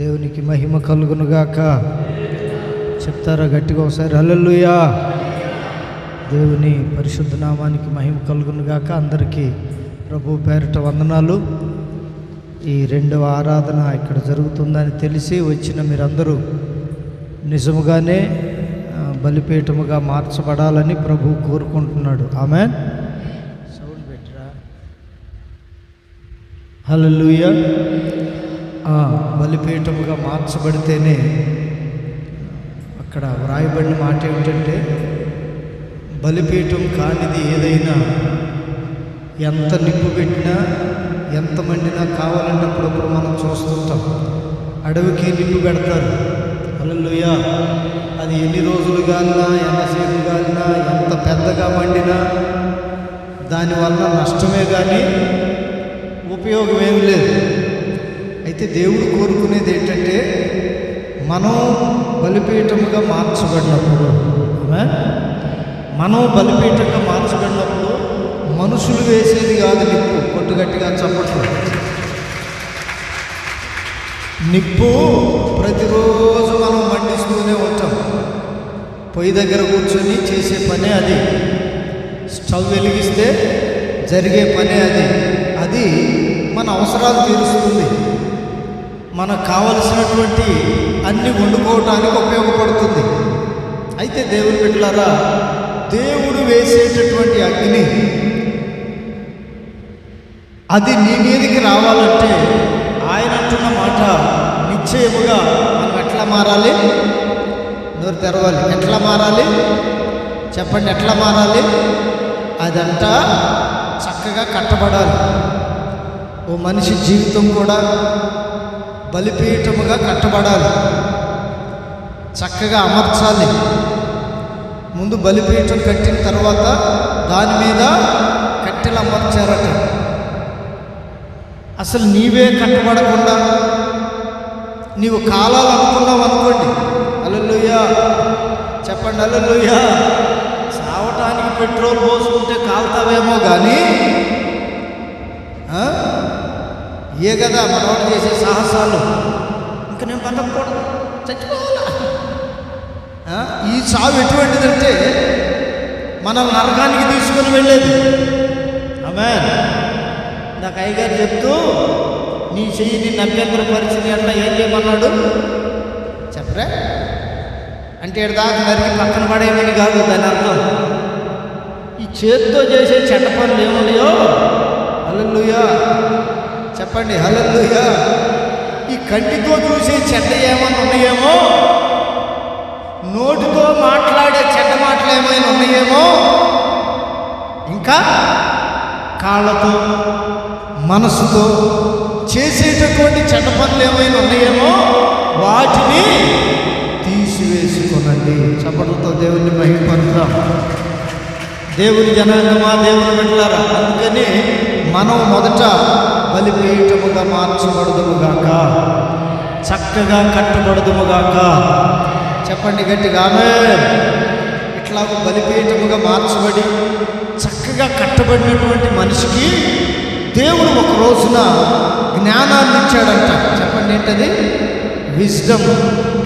దేవునికి మహిమ కలుగునుగాక. చెప్తారా గట్టిగా ఒకసారి? హల్లెలూయా. దేవుని పరిశుద్ధ నామానికి మహిమ కలుగునుగాక. అందరికీ ప్రభు పేరిట వందనాలు. ఈ రెండవ ఆరాధన ఇక్కడ జరుగుతుందని తెలిసి వచ్చిన మీరందరూ నిజముగానే బలిపీఠముగా మార్చబడాలని ప్రభు కోరుకుంటున్నాడు. ఆమె సౌండ్ పెట్టరా? హలో ఆ, బలిపీఠముగా మార్చబడితేనే అక్కడ వ్రాయబడిన మాట ఏమిటంటే బలిపీఠం కానిది ఏదైనా ఎంత నిప్పు పెట్టినా ఎంత మండినా కావాలంటే అప్పుడప్పుడు మనం చూస్తుంటాం. అడవికి నిప్పు పెడతారు. హల్లెలూయ అది ఎన్ని రోజులు కాలినా ఎంతసేపు కాలినా ఎంత పెద్దగా మండినా దానివల్ల నష్టమే కానీ ఉపయోగం ఏమి లేదు. అయితే దేవుడు కోరుకునేది ఏంటంటే మనం బలిపీఠముగా మార్చబడినప్పుడు ఆమె? మనం బలిపీఠంగా మార్చబడినప్పుడు మనుషులు వేసేది కాదు నిప్పు కొట్టుగట్టిగా చప్పట్లు నిప్పు ప్రతిరోజు మనం మండిస్తూనే ఉంటాం. పొయ్యి దగ్గర కూర్చొని చేసే పనే అది. స్టవ్ వెలిగిస్తే జరిగే పనే అది. అది మన అవసరాలు తీరుస్తుంది. మనకు కావలసినటువంటి అన్ని వండుకోవటానికి ఉపయోగపడుతుంది. అయితే దేవుని బిడ్డలారా దేవుడు వేసేటటువంటి అగ్ని అది నీ మీదకి రావాలంటే ఆయన అంటున్న మాట నిశ్చయముగా మనం ఎట్లా మారాలి? నోరు తెరవాలి. ఎట్లా మారాలి? చెప్పండి ఎట్లా మారాలి? అదంతా చక్కగా కట్టబడాలి. ఓ మనిషి జీవితం కూడా బలిపీఠముగా కట్టబడాలి. చక్కగా అమర్చాలి. ముందు బలిపీఠం కట్టిన తర్వాత దాని మీద కట్టెలు అమర్చారట. అసలు నీవే కట్టబడకుండా నీవు కాలాలనుకున్నావు అనుకోండి. అల్లెలుయ్యా చెప్పండి అల్లెలుయ్యా. సావటానికి పెట్రోల్ పోసుకుంటే కాలుతావేమో కానీ ఏ కదా మనవాడు చేసే సాహసాలు? ఇంకా నేను బతకూడదు చచ్చిపోవాలా? ఈ చావు ఎటువంటిదంటే మనం నరకానికి తీసుకుని వెళ్ళేది. ఆమె నాకు అయ్యగారు చెప్తూ నీ చెయ్యిని నభ్యంతర పరిస్థితి అట్లా ఏం చేయమన్నాడు? చెప్పరా? అంటే దాకా నరికి పక్కన పడేయమని కాదు దాని అర్థం. ఈ చేతితో చేసే చెడ్డ పనులు ఏమున్నాయో? హల్లెలూయా. చెప్పండి హల్లెలూయా. ఈ కంటితో చూసే చెడ్డ ఏమైనా ఉన్నాయేమో? నోటితో మాట్లాడే చెడ్డ మాటలు ఏమైనా ఉన్నాయేమో? ఇంకా కాళ్ళతో మనసుతో చేసేటటువంటి చెడ్డ పనులు ఏమైనా ఉన్నాయేమో? వాటిని తీసివేసుకోనండి. చప్పట్లతో దేవుణ్ణి మహిమపరుద్దాం దేవుని జనాంగమా దేవుని బిడ్డలారా? అందుకని మనం మొదట బలిపీఠముగా మార్చబడదుముగాక. చక్కగా కట్టబడదుముగాక. చెప్పండి గట్టిగా ఆమె ఇట్లాగ బలిపీఠముగా మార్చబడి చక్కగా కట్టబడినటువంటి మనిషికి దేవుడు ఒక రోజున జ్ఞానాన్ని ఇచ్చాడంట. చెప్పండి ఏంటది? విజ్డమ్.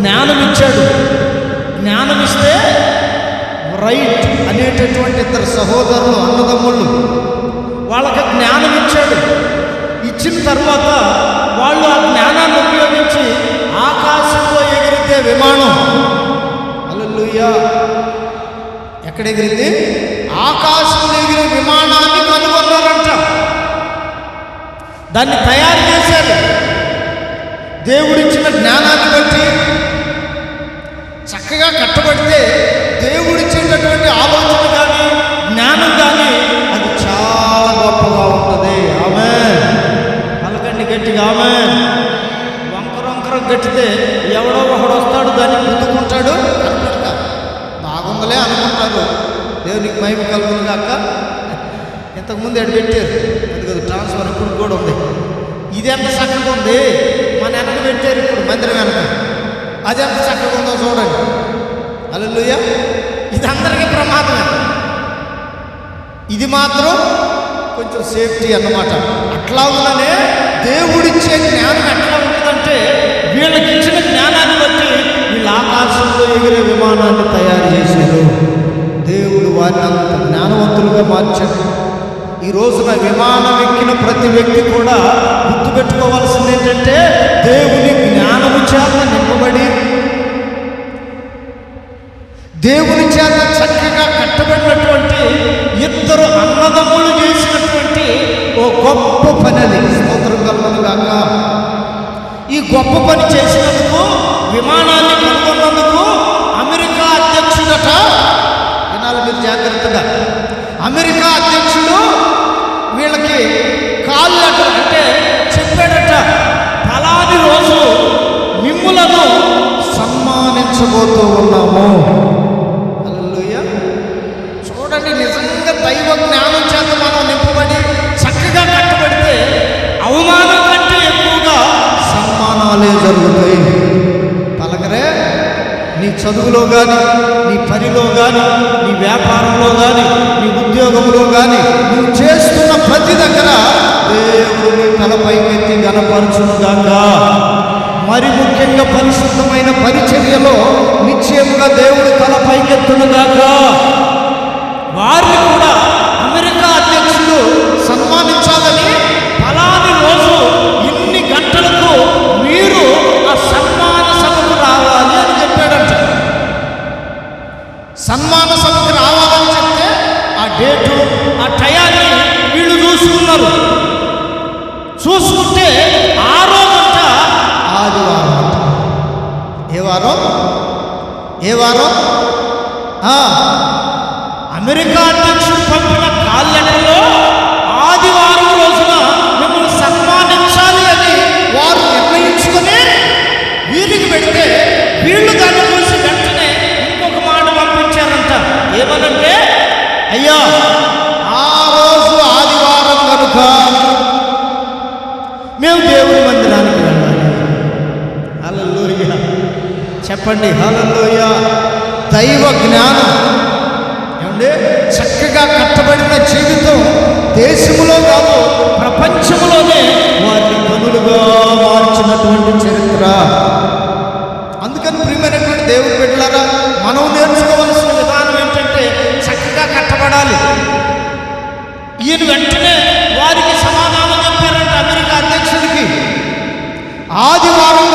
జ్ఞానం ఇచ్చాడు జ్ఞానం ఇస్తే రైట్ అనేటటువంటి ఇద్దరు సహోదరులు అన్నదమ్ముళ్ళు వాళ్ళకి జ్ఞానం ఇచ్చాడు ఇచ్చిన తర్వాత వాళ్ళు ఆ జ్ఞానాన్ని ఉపయోగించి ఆకాశంలో ఎగిరితే విమానం. అల్లెలుయ్యా ఎక్కడ ఎగిరింది? ఆకాశంలో ఎగిరే విమానాన్ని కనుగొన్నారంట. దాన్ని తయారు చేశారు. దేవుడిచ్చిన జ్ఞానాన్ని బట్టి చక్కగా కట్టబడితే దేవుడిచ్చేటటువంటి ఆలోచన కానీ జ్ఞానం కానీ అది చాలా గొప్పగా ఉంటుంది. ఆమె గట్టిగా ఆమె వంకర వంకర గట్టితే ఎవడో ఒకడు వస్తాడు దాన్ని ముందుకుంటాడు బాగుందలే అనుకుంటారు. దేవునికి మహిమ కలుగును కాక ఇంతకుముందు ఎడ పెట్టారు. అది కదా ట్రాన్స్ఫర్ ఇప్పుడు కూడా ఉంది. ఇది ఎంత చక్కగా ఉంది? మన వెనక పెట్టారు ఇప్పుడు మందిరం వెనక. అది ఎంత చక్కగా ఉందో చూడండి. అల్లుయ్య ఇది అందరికీ ప్రమాదమే. ఇది మాత్రం కొంచెం సేఫ్టీ అన్నమాట. అట్లాగుననే దేవుడిచ్చే జ్ఞానం ఎట్లా ఉంటుందంటే వీళ్ళకి ఇచ్చిన జ్ఞానాన్ని బట్టి వీళ్ళు ఆకాశంలో ఎగిరే విమానాన్ని తయారు చేశారు. దేవుడు వారిని అంత జ్ఞానవంతులుగా మార్చారు ఈ రోజున విమానం ఎక్కిన ప్రతి వ్యక్తి కూడా గుర్తుపెట్టుకోవాల్సింది ఏంటంటే దేవుని గొప్ప పని అది. స్తోత్రం కలవను ఈ గొప్ప పని చేసినందుకు విమానాన్ని కనుగొన్నందుకు అమెరికా అధ్యక్షుడట వినాలి మీరు జాగ్రత్తగా. అమెరికా అధ్యక్షుడు వీళ్ళకి కాళ్ళట అంటే చెప్పాడట ఫలాని రోజు మిమ్ములను సన్మానించబోతూ ఉన్నాము. సన్మానాలే జరుగుతాయి. పలకరే నీ చదువులో కానీ నీ పనిలో కానీ నీ వ్యాపారంలో కానీ నీ ఉద్యోగంలో కానీ నువ్వు చేస్తున్న ప్రతి దగ్గర దేవుని తలపైకెత్తి గనపరచునుగాక. మరి ముఖ్యంగా పరిశుద్ధమైన పరిచర్యలో నిశ్చయముగా దేవుడి తలపైకెత్తునుగాక. వారిని సన్మాన సభకు రావాలని చెప్తే ఆ డేటు ఆ టయాన్ని వీళ్ళు చూసుకున్నారు. చూసుకుంటే ఆ రోజంట ఆదివారం. ఏ వారం? ఏ వారం? అమెరికా అంటే పంపిన కాల్ లెటర్లో ఆదివారం రోజున మిమ్మల్ని సన్మానించాలి అని వారు నిర్ణయించుకొని వీరికి పెడితే వీళ్ళు దాన్ని చూసి వెంటనే ఇంకొక మాట పంపించారంట ఏమనంటే అయ్యా ఆ రోజు ఆదివారం కనుక మేము దేవుని మందిరానికి వెళ్ళాలి. హలలోయ చెప్పండి హలలోయ దైవ జ్ఞానం. ఏమండి? చక్కగా కట్టబడిన జీవితం దేశంలో కాదు ప్రపంచంలోనే వారి పనులుగా మార్చినటువంటి చరిత్ర. అందుకని ప్రియమైనటువంటి దేవుడు పెట్టారా మనం నేర్చుకోవాల్సిన కట్టబడాలి ఈయన వెంటనే వారికి సమాధానం చెప్పారంటే అమెరికా అధ్యక్షుడికి. ఆదివారం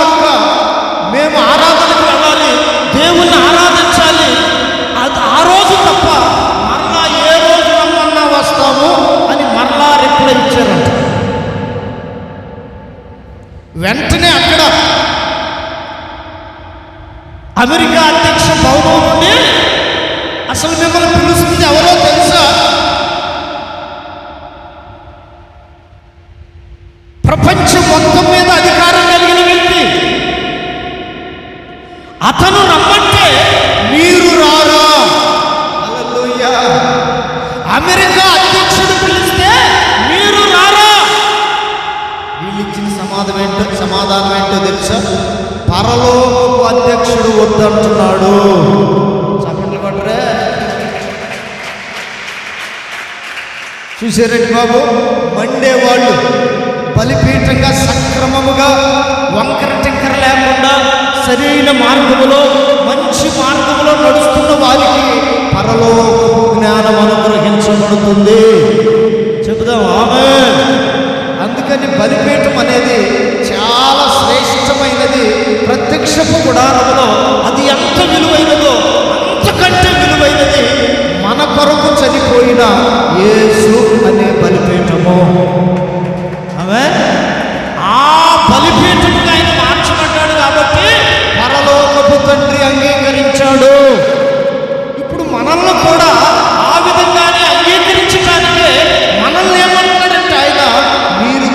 వద్దంటున్నాడు చప్పట్లు కొట్టరే. చూసారండి బాబు? మండేవాళ్ళు బలిపీఠంగా సక్రమముగా వంకర టింకర లేకుండా సరైన మార్గములో మంచి మార్గములో నడుస్తున్న వారికి పరలోకపు జ్ఞానం అనుగ్రహించబడుతుంది చెబుదాం ఆమె అందుకని బలిపీఠం అనేది చాలా శ్రేష్టమైనది. ప్రత్యక్షపు గుడారంలో అది ఎంత విలువైనదో అంతకంటే విలువైనది మన కొరకు చనిపోయిన యేసు అనే బలిపీఠము. అవే ఆ బలిపీఠముగా ఆయన మార్చబడ్డాడు కాబట్టి పరలోకపు తండ్రి అంగీకరించాడు. ఇప్పుడు మనల్ని కూడా ఆ విధంగానే అంగీకరించడానికే మనల్ని ఏమంటాడంటే ఆయన మీరు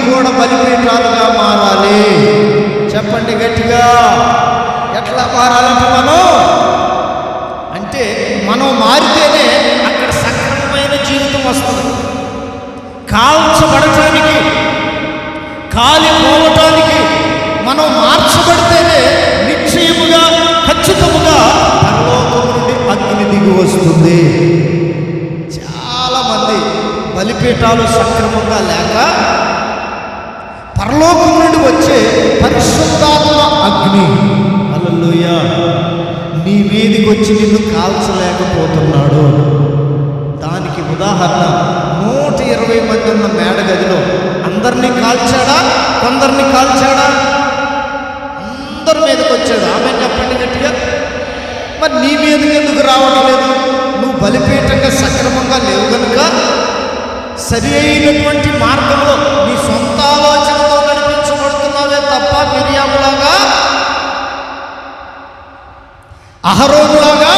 కూడా మారాలి. చెప్పండి గట్టిగా. ఎట్లా మారాలంటే మనం? అంటే మనం మారితేనే అక్కడ సక్రమమైన జీవితం వస్తుంది. కాల్చబడటానికి కాలిపోవటానికి మనం మార్చబడితేనే నిశ్చయముగా ఖచ్చితముగా పరలోకం నుండి అగ్ని దిగి వస్తుంది. చాలా మంది బలిపీఠాలు సక్రమంగా లేక పరలోకం నుండి వచ్చే పరిశుద్ధాత్మ అగ్ని. అలలోయ నీ మీదికి వచ్చి నిన్ను కాల్చలేకపోతున్నాడు దానికి ఉదాహరణ నూట ఇరవై మంది ఉన్న మేడ గదిలో అందరినీ కాల్చాడా? కొందరిని కాల్చాడా? అందరి మీదకి వచ్చాడు. ఆమె చెప్పండి గట్టిగా. మరి నీ మీదకి ఎందుకు రావడం లేదు? నువ్వు బలిపీఠంగా సక్రమంగా లేవు కనుక సరి అయినటువంటి మార్గంలో నీ సొంత మిరియాములాగా అహరోములాగా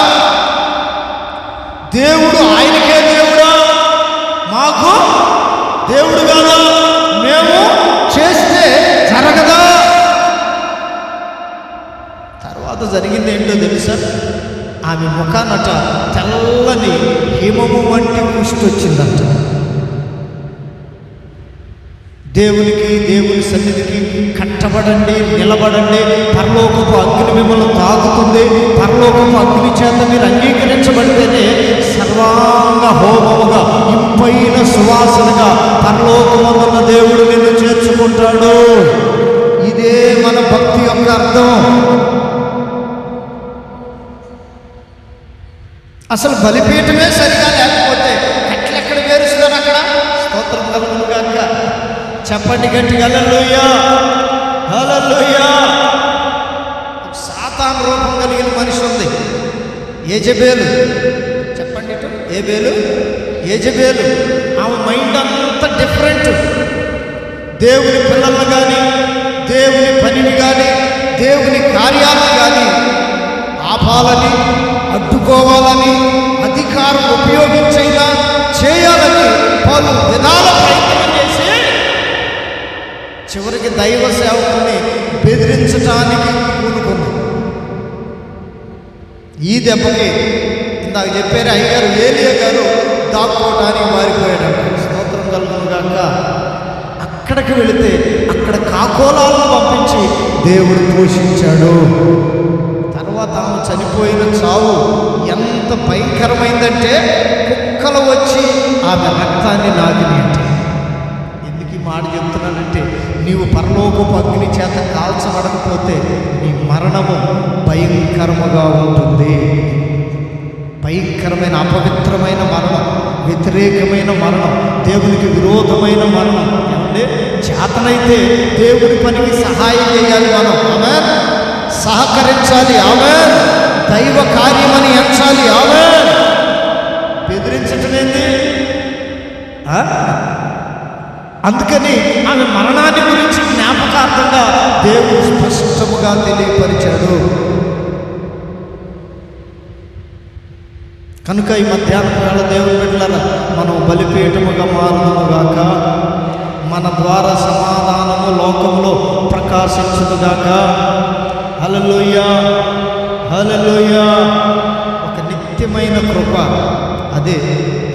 దేవుడు ఆయనకే దేవుడా? మాకు దేవుడు కాదా? మేము చేస్తే జరగదా? తర్వాత జరిగింది ఏంటో తెలుసా? ఆమె ముఖానట తెల్లని హిమము వంటి పుష్టి వచ్చిందంట. దేవునికి దేవుని సన్నిధికి నిలబడండి నిలబడండి. పరలోకపు అగ్ని మిమ్మల్ని తాకుతుంది. పరలోకపు అగ్ని చేత మీరు అంగీకరించబడితేనే సర్వాంగ హోమముగా ఇంపైన సువాసనగా పరలోకమందున్న దేవుడు నిన్ను చేర్చుకుంటాడు. ఇదే మన భక్తి యొక్క అర్థం. అసలు బలిపీఠమే సరిగా లేకపోతే ఎట్లెక్కడ ఎక్కడ అక్కడ? స్తోత్రం కలుగును గాక. చెప్పండి గట్టిగా హల్లెలూయా. సాతాన్ రూపం కలిగిన మనిషి ఉంది. ఏజబేలు చెప్పండి ఏబేలు ఏజబేలు ఆమె మైండ్ అంతా డిఫరెంట్. దేవుని పిల్లలను కానీ దేవుని పనిని కానీ దేవుని కార్యాలను కానీ ఆపాలని అడ్డుకోవాలని అధికారం ఉపయోగించైనా చేయాలని పలు విధాల ప్రయత్నం చివరికి దైవ సేవకుని బెదిరించడానికి పూనుకుంది. ఈ దెబ్బకి ఇందాక చెప్పారు అయ్యారు ఏలియా గారు దాక్కోవడానికి మారిపోయాడు స్తోత్రం కలుగును కాక అక్కడికి వెళితే అక్కడ కాకోలాలను పంపించి దేవుడు పోషించాడు. తర్వాత ఆమె చనిపోయిన చావు ఎంత భయంకరమైందంటే కుక్కలు వచ్చి ఆమె రక్తాన్ని నాగిని ఎందుకు ఈ మాట చెప్తున్నానంటే నీవు పరలోకపు అగ్ని చేత కాల్చబడకపోతే నీ మరణము భయంకరముగా ఉంటుంది. భయంకరమైన అపవిత్రమైన మరణం వ్యతిరేకమైన మరణం దేవునికి విరోధమైన మరణం. అంటే చేతనైతే దేవుని పనికి సహాయం చేయాలి మనం. ఆమె సహకరించాలి. ఆమె దైవ కార్యమని ఎంచాలి. ఆమె బెదిరించటం అందుకని ఆమె మరణాన్ని గురించి జ్ఞాపకార్థంగా దేవుడు స్పష్టముగా తెలియపరిచాడు. కనుక ఈ మధ్యాహ్నం వేళ దేవుని బిడ్డలారా మనం బలిపీఠముగా మారుదుగాక మన ద్వారా సమాధానము లోకంలో ప్రకాశించుదుగాక. హలలోయ హలలోయ ఒక నిత్యమైన కృప. అదే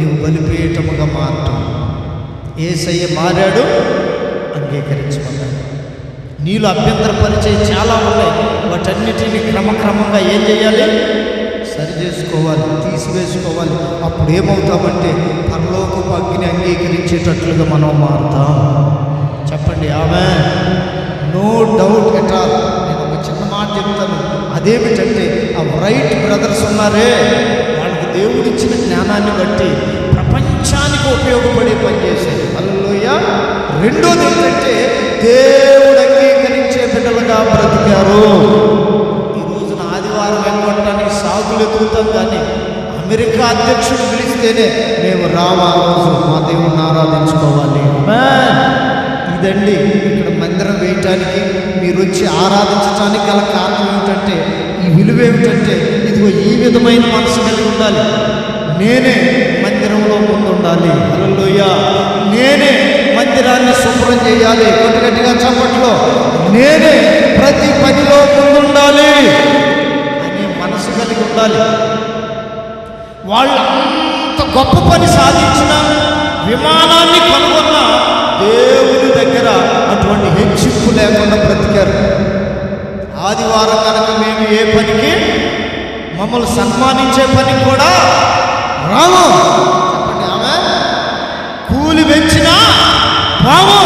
నీవు బలిపీఠముగా మారటం. ఏసయ్య మారాడు అంగీకరించమన్నాడు నీళ్ళు అభ్యంతరపరిచే చాలా ఉన్నాయి. వాటన్నిటిని క్రమక్రమంగా ఏం చేయాలి? సరి చేసుకోవాలి తీసివేసుకోవాలి. అప్పుడు ఏమవుతామంటే పరలోకపు అగ్ని అంగీకరించేటట్లుగా మనం మారుతాం. చెప్పండి ఆమె నో డౌట్ ఎట్ ఆల్. నేను ఒక చిన్న మాట చెప్తాను. అదేమిటంటే ఆ రైట్ బ్రదర్స్ ఉన్నారే వాళ్ళకి దేవుడిచ్చిన జ్ఞానాన్ని బట్టి ప్రపంచ ఉపయోగపడే పని చేశారు అల్లోయ రెండోది ఏంటంటే దేవుడు అంగీకరించే బిడ్డలుగా బ్రతికారు. ఈ రోజున ఆదివారం వెళ్ళడానికి సాగులు ఎదుగుతాం కానీ అమెరికా అధ్యక్షుడు పిలిస్తేనే మేము రావా రోజు. మా దేవుడిని ఆరాధించుకోవాలి. ఇదండి ఇక్కడ మందిరం వేయటానికి మీరు వచ్చి ఆరాధించడానికి గల కారణం ఏమిటంటే ఈ విలువ ఏమిటంటే ఇదిగో ఈ విధమైన మనసు కలిగి ఉండాలి. నేనే మందిరంలో ముందుండాలి. హల్లెలూయ. నేనే మందిరాన్ని శుభ్రం చేయాలి. కొద్ది గట్టిగా చప్పట్లో. నేనే ప్రతి పనిలో ముందుండాలి. అనే మనసు కలిగి ఉండాలి. వాళ్ళు అంత గొప్ప పని సాధించిన విమానాన్ని కనుగొన్న దేవుని దగ్గర అటువంటి హెచ్చింపు లేకుండా బ్రతికారు. ఆదివారం కనుక మేము ఏ పనికి మమ్మల్ని సన్మానించే పని కూడా రాము. చెప్పండి ఆమె కూలి పెంచినా రాము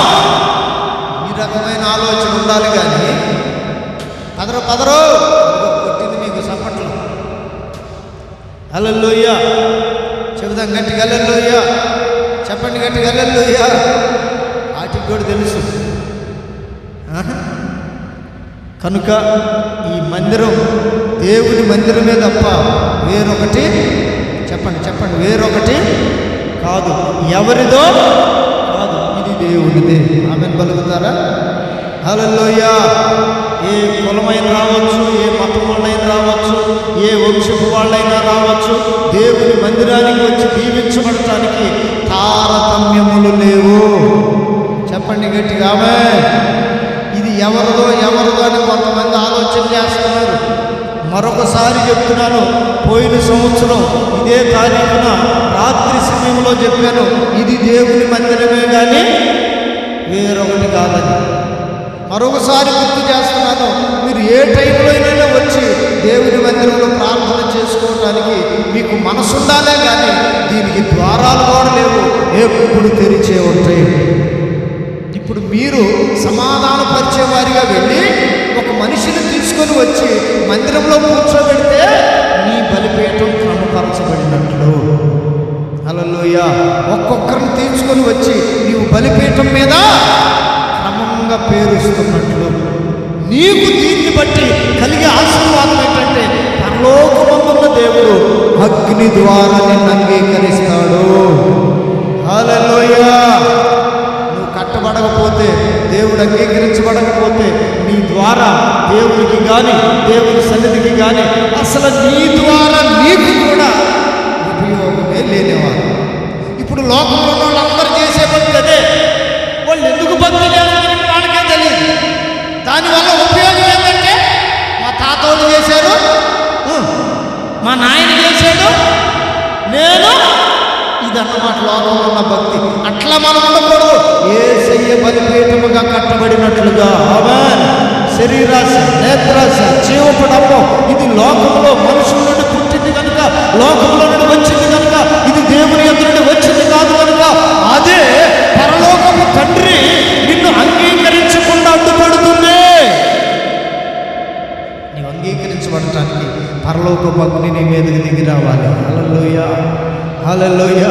ఈ రకమైన ఆలోచన ఉండాలి కానీ పదరు పదరు! కొట్టింది మీకు సపట్లు. హల్లెలూయ! చెబుదాం గట్టి గల్లెల్లోయ్య చెప్పండి గట్టి గల్లెల్లోయ్య వాటికి కూడా తెలుసు. కనుక ఈ మందిరం దేవుని మందిరమే తప్ప వేరొకటి చెప్పండి చెప్పండి వేరొకటి కాదు. ఎవరిదో కాదు ఇది దేవునిదే ఆమె పలుకుతారా ఏ కులమైన రావచ్చు ఏ మతం వాళ్ళైనా రావచ్చు ఏ వంశపు వాళ్ళైనా రావచ్చు దేవుని మందిరానికి వచ్చి దీవించబడటానికి తారతమ్యములు లేవు. చెప్పండి గట్టిగా ఆమె ఇది ఎవరిదో ఎవరిదో అని కొంతమంది ఆలోచన చేస్తున్నారు. మరొకసారి చెప్తున్నాను పోయిన సంవత్సరం ఇదే తారీఖున రాత్రి సమయంలో చెప్పాను ఇది దేవుని మందిరమే కానీ వేరొకటి కాదని. మరొకసారి గుర్తు చేస్తున్నాను మీరు ఏ టైంలోనైనా వచ్చి దేవుని మందిరంలో ప్రార్థన చేసుకోవటానికి మీకు మనసుండాలే కానీ దీనికి ద్వారాలు కూడా లేవు ఎప్పుడు తెరిచే ఉంటాయి. ఇప్పుడు మీరు సమాధానపరిచే వారిగా వెళ్ళి ఒక మనిషిని తీసుకొని వచ్చి మందిరంలో కూర్చోబెడితే నీ బలిపీఠం క్రమపరచబడినట్లు అలలోయ ఒక్కొక్కరిని తీసుకొని వచ్చి నీవు బలిపీఠం మీద క్రమంగా పేరుస్తున్నట్లు. నీకు దీన్ని బట్టి కలిగే ఆశీర్వాదం ఏంటంటే పరలోకమందున్న దేవుడు అగ్ని ద్వారా నిన్ను అంగీకరిస్తాడు. అలలోయా కట్టబడకపోతే దేవుడు అంగీకరించబడకపోతే నీ ద్వారా దేవుడికి కానీ దేవుడి సన్నిధికి కానీ అసలు నీ ద్వారా నీకు కూడా ఉపయోగమే లేనివారు ఇప్పుడు లోకంలో ఉన్న వాళ్ళందరూ చేసే పనులు అదే. వాళ్ళు ఎందుకు పనులు చేస్తారని వాళ్ళకే తెలియదు. దానివల్ల ఉపయోగం ఏంటంటే మా తాతోళ్ళు చేశారు మా నాయన చేశాడు నేను ఇదన్నమాట లోకంలో ఉన్న భక్తి. అట్లా మనం ఉండకూడదు. ఏ బలిపీఠముగా కట్టబడినట్లుగా. ఆమెన్. శరీరాశ నేత్రాశ జీవపు డబ్బం. ఇది లోకంలో మనుషుల నుండి పుట్టింది కనుక లోకంలో నుండి వచ్చింది కనుక ఇది దేవుని యొక్క నుండి వచ్చింది కాదు కనుక అదే పరలోకము తండ్రి నిన్ను అంగీకరించకుండా అడ్డుపడుతుంది. నీవు అంగీకరించబడటానికి పరలోక భక్తిని మీదకి దిగి రావాలి. అలలోయ హలలోయ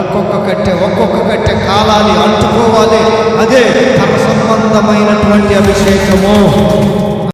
ఒక్కొక్క కట్టె ఒక్కొక్క కట్టె కాలాలి అంటుకోవాలి. అదే తన సంబంధమైనటువంటి అభిషేకము.